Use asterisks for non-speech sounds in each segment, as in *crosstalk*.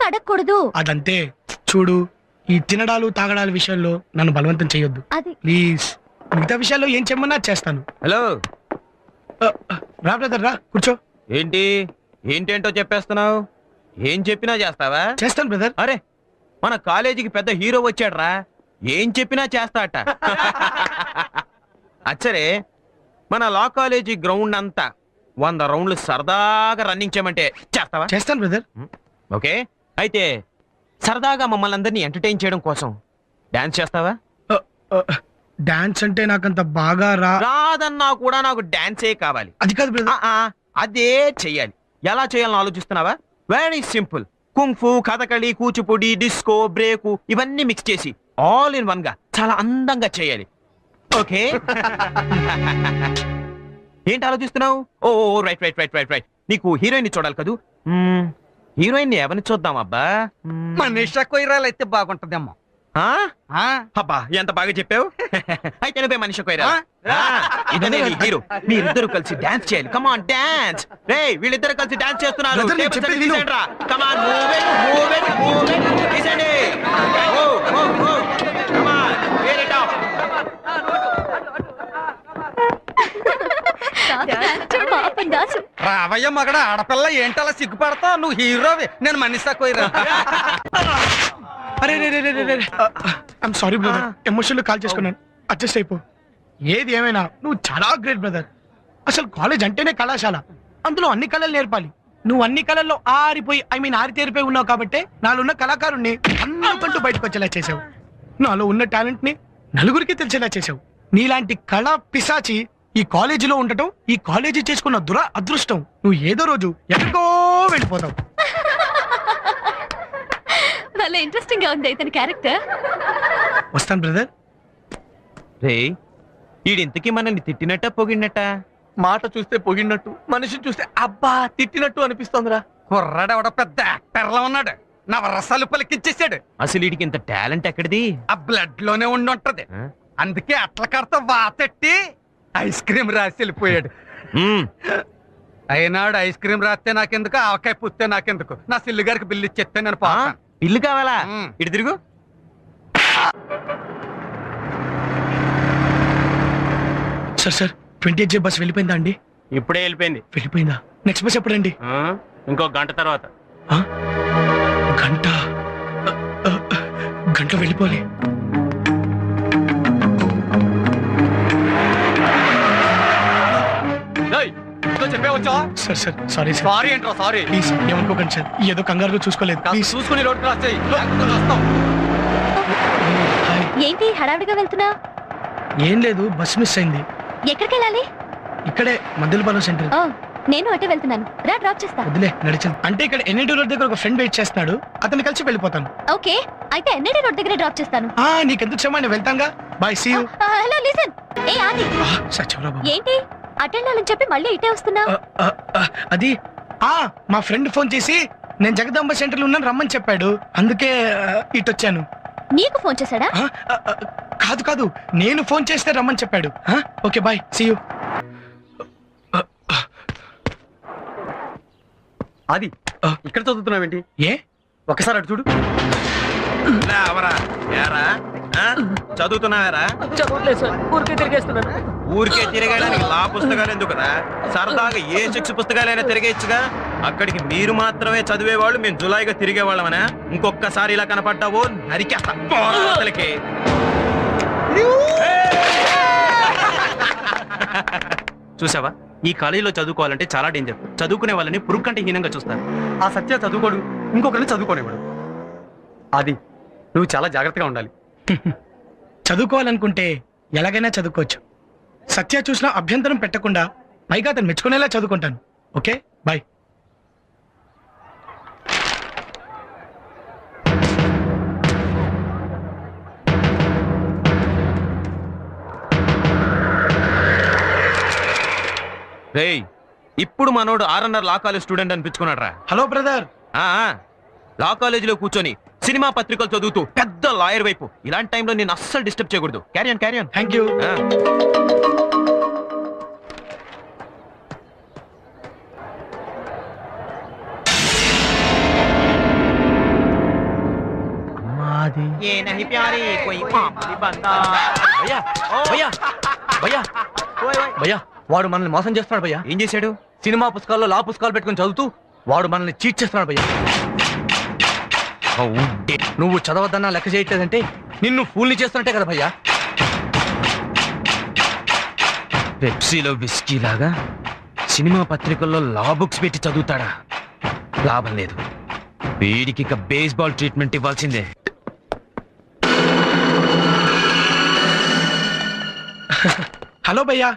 ఎందుకు అడగకూడదు. అదంతే. చూడు ఈ తినడాలు తాగడాల విషయంలో నన్ను బలవంతం చేయొద్దు. అది ప్లీజ్. మిగతా విషయాల్లో ఏం చెమ్మన్నా చేస్తాను. హలో. రా బ్రదర్ రా కూర్చో. ఏంటి? ఏంటేంటో చెప్పేస్తున్నావు? ఏం చెప్పినా చేస్తావా? చేస్తాను బ్రదర్. అరే మన కాలేజీకి పెద్ద హీరో వచ్చాడ్రా. ఏం చెప్పినా చేస్తాట. *laughs* అచ్చరే మన లా కాలేజీ గ్రౌండ్ అంతా వంద రౌండ్లు సరదాగా రన్నింగ్ చేయమంటే చేస్తావా? చేస్తాను బ్రదర్. ఓకే. అయితే సరదాగా మమ్మల్ని అందరినీ ఎంటర్టైన్ చేయడం కోసం డాన్స్ చేస్తావా? డాన్స్ అంటే నాకంత బాగా రా రాదన్నా కూడా నాకు డాన్సే కావాలి. అది కాదు అదే చెయ్యాలి. ఎలా చేయాలని ఆలోచిస్తున్నావా? Very simple kung fu Kathakali Kuchipudi disco break ఇవన్నీ మిక్స్ చేసి ఆల్ ఇన్ వన్గా చాలా అందంగా చేయాలి. ఓకే? *laughs* ఏంటి ఆలోచిస్తున్నావు? ఓ right right right right right నీకు హీరోయిన్ చూడాలి కదూ? హీరోయిన్ ఎవరిని చూద్దాం అబ్బా. మనీషా కొయ్యరాలు అయితే బాగుంటదేమో ఆ? ఆ? అబ్బా ఎంత బాగా చెప్పావు *laughs* అయితే నువ్వే మనిషి? ఇదనే నీ హీరో మీరిద్దరు కలిసి డాన్స్ చేయాలి కమాన్ డాన్స్ రే వీళ్ళిద్దరు కలిసి డాన్స్ చేస్తున్నారు Brother, నేను చెప్పేది విను. రావయ్య మగడ ఆడపిల్ల ఏంటలా సిగ్గుపడతావు? నువ్వు హీరోవి. నేను మనీషా కొయ్యరా. అరే రే రే రే రే ఐమ్ సారీ బ్రదర్ ఎమోషన్లు కాల్ చేసుకున్నాను. అడ్జస్ట్ అయిపో. ఏది ఏమైనా నువ్వు చాలా గ్రేట్ బ్రదర్ అసలు కాలేజ్ అంటేనే కళాశాల. అందులో అన్ని కళలు నేర్పాలి. నువ్వు అన్ని కళల్లో ఆరిపోయి ఐ మీన్ ఆరితేరిపోయి ఉన్నావు కాబట్టి నాలో ఉన్న కళాకారుణ్ణి అందరికంటూ బయటకు వచ్చేలా చేసావు. నాలో ఉన్న టాలెంట్ని నలుగురికి తెలిసేలా చేసావు. నీలాంటి కళ పిశాచి ఈ కాలేజీలో ఉండటం ఈ కాలేజీ చేసుకున్న దుర అదృష్టం. నువ్వు ఏదో రోజు ఎక్కడికో వెళ్ళిపోతావు. వాళ్ళ ఇంట్రెస్టింగ్గా ఉంది ఇతని క్యారెక్టర్ వస్తాను బ్రదర్ రే ఈడింతకి మనల్ని తిట్టినట్ట పొగిడినట్ట? మాట చూస్తే పొగిడినట్టు మనిషిని చూస్తే అబ్బా తిట్టినట్టు అనిపిస్తోందిరా. కుర్రాడు ఎవడో పెద్ద యాక్టర్లా ఉన్నాడు. నా రసాలు పలికిచ్చేసాడు అసలు వీడికి ఇంత టాలెంట్ ఎక్కడిది? ఆ బ్లడ్లోనే ఉండి ఉంటది? అందుకే అట్ల కడత వాతెట్టి ఐస్ క్రీమ్ రాసి వెళ్ళిపోయాడు. అయినాడు ఐస్ క్రీమ్ రాస్తే నాకెందుకు? ఆవకాయ పుస్తే నాకెందుకు? నా సిల్లు గారికి బిల్లు ఇచ్చేస్తే నేను? పోతాను. ఇల్లు కావాలా. ఇటు తిరుగు. Sir sir twenty eight J bus వెళ్ళిపోయిందా అండి? ఇప్పుడే వెళ్ళిపోయింది. వెళ్ళిపోయిందా? నెక్స్ట్ బస్ ఎప్పుడండి? ఆ? ఇంకో గంట తర్వాత? గంట? గంట వెళ్ళిపోలే చెప్పే వచ్చా sir sir sorry sir. Sorry ఏంట్రా సారీ? ప్లీజ్ ఏమనుకోకండి సార్. ఏదో కంగారుగా చూసుకోలేదు. ప్లీజ్ చూసుకుని రోడ్డు క్రాస్ చేయి. లేకపోతే వస్తాం హాయ్ ఏంటి హడావిడిగా వెళ్తున్నా? ఏం లేదు బస్ మిస్ అయింది. ఎక్కడికి వెళ్ళాలి ఇక్కడే మద్దెలపాలెం సెంటర్. ఓ నేను అటే వెళ్తున్నాను. రా డ్రాప్ చేస్తా. వదిలే నడిచింది అంటే ఇక్కడ ఎన్ఐటి రోడ్ దగ్గర ఒక ఫ్రెండ్ వెయిట్ చేస్తున్నాడు. అతన్ని కలిసి వెళ్ళిపోతాను. ఓకే అయితే ఎన్ఐడి రోడ్ దగ్గర డ్రాప్ చేస్తాను. ఆ నీకెందుకు క్షమా నేను వెళ్తానుగా bye see you hello listen. ఏ ఆది. బాబు. ఏంటి? అటెండ్ అవ్వాలని చెప్పి మళ్ళీ ఇటే వస్తున్నా? అది? ఆ మా ఫ్రెండ్ ఫోన్ చేసి నేను జగదాంబ సెంటర్లో ఉన్నాను రమ్మని చెప్పాడు. అందుకే ఇటు వచ్చాను నీకు ఫోన్ చేశాడా? ఆ, ఆ, ఆ, కాదు కాదు. నేను ఫోన్ చేస్తే రమ్మని చెప్పాడు. ఆ, ఓకే బాయ్. సీ యూ అది ఆ. ఇక్కడ చదువుతున్నావేంటి? ఏ? ఒకసారి అటు చూడు. లేవరా ఏరా? ఆ? చదువుతున్నావారా? చదవట్లేదు సార్. ఊరికే తిరిగేస్తున్నాను. ఊరికే తిరగడానికి లా పుస్తకాలు ఎందుకురా? సరదాగా ఏ శిక్ష పుస్తకాలైనా తిరిగేచ్చుగా అక్కడికి మీరు మాత్రమే చదివేవాళ్ళు మేము జులాయిగా తిరిగేవాళ్ళమనా? ఇంకొక్కసారి ఇలా కనపడ్డావో నరికేస్తా. పోరా అవతలికి. చూసావా? ఈ కాలేజీలో చదువుకోవాలంటే చాలా డేంజర్. చదువుకునే వాళ్ళని పురుగు కంటే హీనంగా చూస్తారు. ఆ సత్య చదువుకోడు. ఇంకొకరిని చదువుకోనివ్వడు. అది నువ్వు చాలా జాగ్రత్తగా ఉండాలి. *laughs* చదువుకోవాలనుకుంటే ఎలాగైనా చదువుకోవచ్చు. సత్య చూసినా అభ్యంతరం పెట్టకుండా పైగా అతను మెచ్చుకునేలా చదువుకుంటాను. ఓకే? బాయ్. రేయ్ ఇప్పుడు మనోడు ఆర్ఎన్ఆర్ లా కాలేజ్ స్టూడెంట్ అనిపించుకున్నాడు రా హలో బ్రదర్. లా కాలేజీలో కూర్చొని సినిమా పత్రికలు చదువుతూ పెద్ద లాయర్ వైపు. ఇలాంటి టైంలో నేను అస్సలు డిస్టర్బ్ చేయకూడదు. క్యారియన్ క్యారియన్ థ్యాంక్ యూ ఏ నహి ప్యారీ కోయి మామూలు బందా భయ్యా భయ్యా భయ్యా భయ్యా వాడు మనల్ని మోసం చేస్తున్నాడు భయ్యా. ఏం చేశాడు? సినిమా పుస్తకాల్లో లా పుస్తకాలు పెట్టుకొని చదువుతూ వాడు మనల్ని చీట్ చేస్తున్నాడు భయ్యా. నువ్వు చదవద్దన్నా లెక్క చేయట్లేదంటే నిన్ను ఫూల్ని చేస్తున్నట్టే కదా భయ్యా. పెప్సీలో విస్కీ లాగా సినిమా పత్రికల్లో లా బుక్స్ పెట్టి చదువుతాడా? లాభం లేదు. వీడికి ఇక బేస్బాల్ ట్రీట్మెంట్ ఇవ్వాల్సిందే. హలో భయ్యా.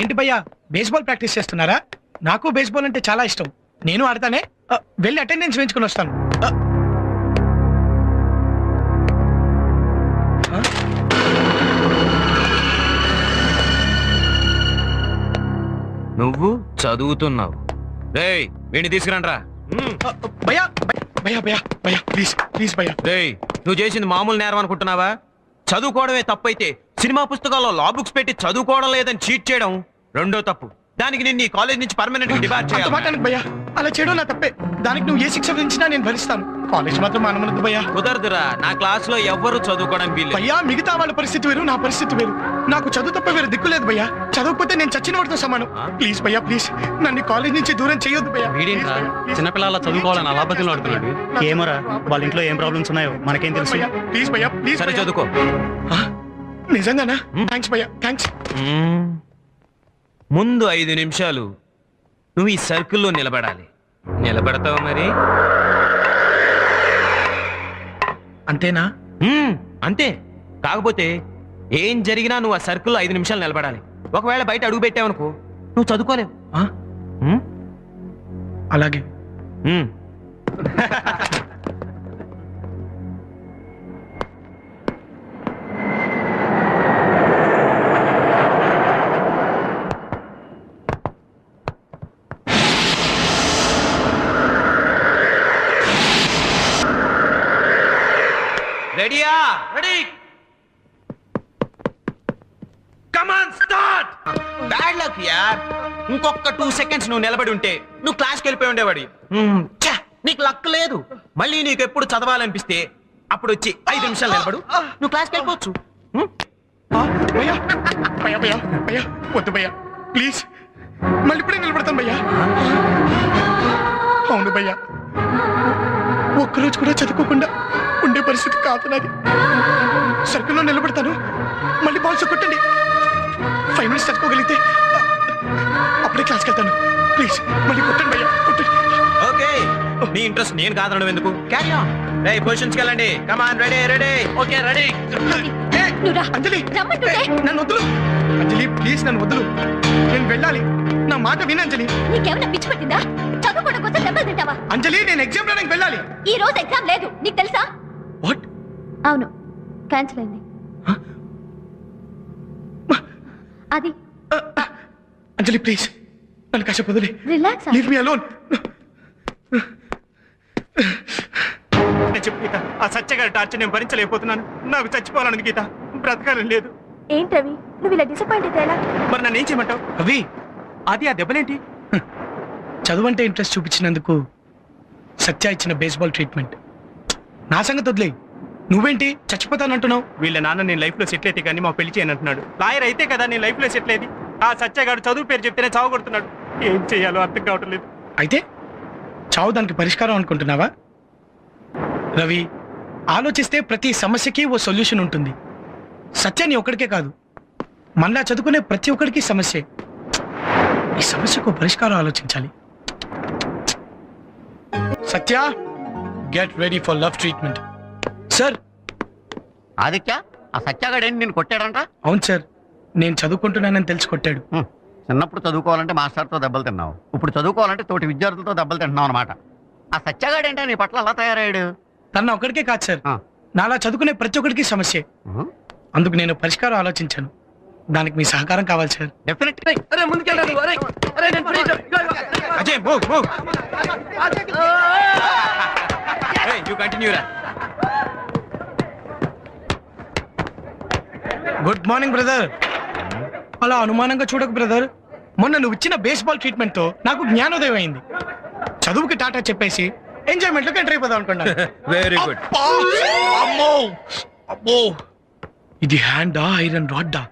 ఏంటి భయ్యా బేస్బాల్ ప్రాక్టీస్ చేస్తున్నారా? నాకు బేస్బాల్ అంటే చాలా ఇష్టం. నేను ఆడతానే? ఆ, వెళ్ళి అటెండెన్స్ వేయించుకుని వస్తాను. ఆ. ఆ? నువ్వు చదువుతున్నావు. రేయ్ వీడిని తీసుకురండ్రా. ఆ, భయ్యా భయ్యా భయ్యా భయ్యా ప్లీజ్ ప్లీజ్ భయ్యా. రేయ్ నువ్వు చేసింది మామూలు నేరం అనుకుంటున్నావా? చదువుకోవడమే తప్పైతే సినిమా పుస్తకాల్లో లా బుక్స్ పెట్టి చదువుకోవడం లేదని చీట్ చేయడం రెండో తప్పు. దానికి నేను ఈ కాలేజ్ నుంచి పర్మనెంట్ డిబార్ చేయాలి. భయ్యా. అలా చేయడం నా తప్పే. దానికి నువ్వు ఏ శిక్ష విధించినా నేను భరిస్తాను. కాలేజ్ మాత్రం భయ్యా. కుదరదురా. నా క్లాస్లో ఎవ్వరు చదువుకోవడం వీల్లేదు. భయ్యా మిగతా వాళ్ళ పరిస్థితి వేరు నా పరిస్థితి వేరు. నాకు చదువు తప్ప వేరే దిక్కు లేదు భయ్యా. చదవకపోతే నేను చచ్చిన వాడితో సమానం? ప్లీజ్ భయ్యా ప్లీజ్ నన్ను కాలేజ్ నుంచి దూరం చేయొద్దు భయ్యా. చిన్నపిల్లల చదువుకోవాలని అలా బతులు ఆడుతున్నాడు. ఏమోరా? వాళ్ళ ఇంట్లో ఏం ప్రాబ్లమ్స్ ఉన్నాయో మనకేం తెలుసు? ప్లీజ్ భయ్యా ప్లీజ్ సరే. చదువుకో? నిజంగానా. థ్యాంక్స్ భయ్యా థ్యాంక్స్. ముందు ఐదు నిమిషాలు నువ్వు ఈ సర్కిల్లో నిలబడాలి నిలబడతావు మరి అంతేనా మ్మ్, అంతే కాకపోతే ఏం జరిగినా నువ్వు ఆ సర్కిల్లో ఐదు నిమిషాలు నిలబడాలి ఒకవేళ బయట అడుగు పెట్టావనుకో నువ్వు చదువుకోలేవు ఆ? మ్మ్? అలాగే మ్మ్. *laughs* రెడీయా? Ready. Come on start bad luck యార్ ఇంకొక టూ సెకండ్స్ నువ్వు నిలబడి ఉంటే నువ్వు క్లాస్కి వెళ్ళిపోయి ఉండేవాడి నీకు లక్ లేదు. మళ్ళీ నీకు ఎప్పుడు చదవాలనిపిస్తే అప్పుడు వచ్చి ఐదు నిమిషాలు నిలబడు. నువ్వు క్లాస్కి వెళ్ళిపోవచ్చు. మ్మ్? ఆ? భయ్యా భయ్యా భయ్యా భయ్యా వద్దు భయ్యా. ప్లీజ్ మళ్ళీ ఇప్పుడే నిలబడతాను భయ్యా. అవును భయ్యా. ఒక్కరోజు కూడా చదువుకోకుండా ఉండే పరిస్థితి కాదు నాది. సర్కిల్లో నిలబడతాను. మళ్ళీ బాల్స్ కొట్టండి. ఫైవ్ మినిట్స్ చదువుకోగలిగితే అప్పుడే క్లాస్కి వెళ్తాను. ప్లీజ్ మళ్ళీ కొట్టండి భయ్యా కొట్టండి. ఓకే. నీ ఇంట్రెస్ట్ నేను కాదనడం ఎందుకు? క్యారీ ఆన్ రే పొజిషన్స్కి వెళ్ళండి. Come on ready ready okay ready. Anjali. నన్ను వదులు. అంజలి ప్లీజ్ నన్ను వదులు. నేను వెళ్ళాలి. నా మాట విను అంజలి. నీకేమైనా పిచ్చి పట్టిందా? కోసం దెబ్బలు తింటావా? అంజలి నేను ఎగ్జామ్ రాయడానికి వెళ్ళాలి. ఈ రోజు ఎగ్జామ్ లేదు. నీకు తెలుసా? వాట్ అవును. క్యాన్సిల్ అయింది? అది. అంజలి ప్లీజ్ నన్ను కాసేపు వదిలే. రిలాక్స్ లీవ్ మీ అలోన్ నేను చెప్పు గీత. ఆ సత్యగారి టార్చర్ నేను భరించలేకపోతున్నాను. నాకు చచ్చిపోవాలని గీత. బ్రతకాలని లేదు. ఏంటవి నువ్వు ఇలా డిసప్పాయింట్ అయితే ఎలా? మరి నన్ను ఏం చేయమంటావు? అవి అది ఆ దెబ్బలేంటి? చదువు అంటే ఇంట్రెస్ట్ చూపించినందుకు సత్య ఇచ్చిన బేస్బాల్ ట్రీట్మెంట్ నా సంగతి వదిలే నువ్వేంటి? చచ్చిపోతానంటున్నావు? వీళ్ళ నాన్న నేను లైఫ్లో సెటిల్ అయితే కానీ మా పెళ్ళి చేయను అంటున్నాడు. లాయర్ అయితే కదా నేను లైఫ్లో సెటిల్ అయ్యేది. ఆ సత్యగాడు చదువు పేరు చెప్తేనే చావు కొడుతున్నాడు. ఏం చేయాలో అర్థం కావటం లేదు. అయితే చావు దానికి పరిష్కారం అనుకుంటున్నావా? రవి ఆలోచిస్తే ప్రతి సమస్యకి ఓ సొల్యూషన్ ఉంటుంది. సత్యాన్ని ఒక్కడికే కాదు. మళ్ళా చదువుకునే ప్రతి ఒక్కడికి సమస్యే. ఈ సమస్యకు పరిష్కారం ఆలోచించాలి. Satya? Get ready for love treatment. Sir. Aditya ఆ సత్యాగాడేంటి నేను కొట్టాడంట? అవును సార్ నేను చదువుకుంటున్నానని తెలిసి కొట్టాడు. హ్మ్. చిన్నప్పుడు చదువుకోవాలంటే మాస్టర్తో దెబ్బలు తిన్నావు. ఇప్పుడు చదువుకోవాలంటే తోటి విద్యార్థులతో దెబ్బలు తింటున్నావు అనమాట ఆ సత్యాగాడేంటే నీ పట్ల అలా తయారయ్యాడు? తన ఒక్కడికే కాదు సార్. ఆ. నాలా చదువుకునే ప్రతి ఒక్కడికి సమస్యే. అందుకు నేను పరిష్కారం ఆలోచించాను. దానికి మీ సహకారం కావాలి సార్. డెఫినెట్ అరే ముందుకెళ్ళండి. అరే అరే నేను free గా- ఇగో, ఇగో. Ajay move move you continue రా. గుడ్ మార్నింగ్ బ్రదర్ అలా అనుమానంగా చూడకు బ్రదర్ మొన్న నువ్వు ఇచ్చిన బేస్బాల్ ట్రీట్మెంట్తో నాకు జ్ఞానోదయం అయింది. చదువుకి టాటా చెప్పేసి ఎంజాయ్మెంట్లోకి ఎంటర్ అయిపోదాం అనుకున్నాను. *laughs* వెరీ గుడ్ అబ్బా! అమ్మో! అబ్బో! ఇది హ్యాండా ఐరన్ రాడ్డా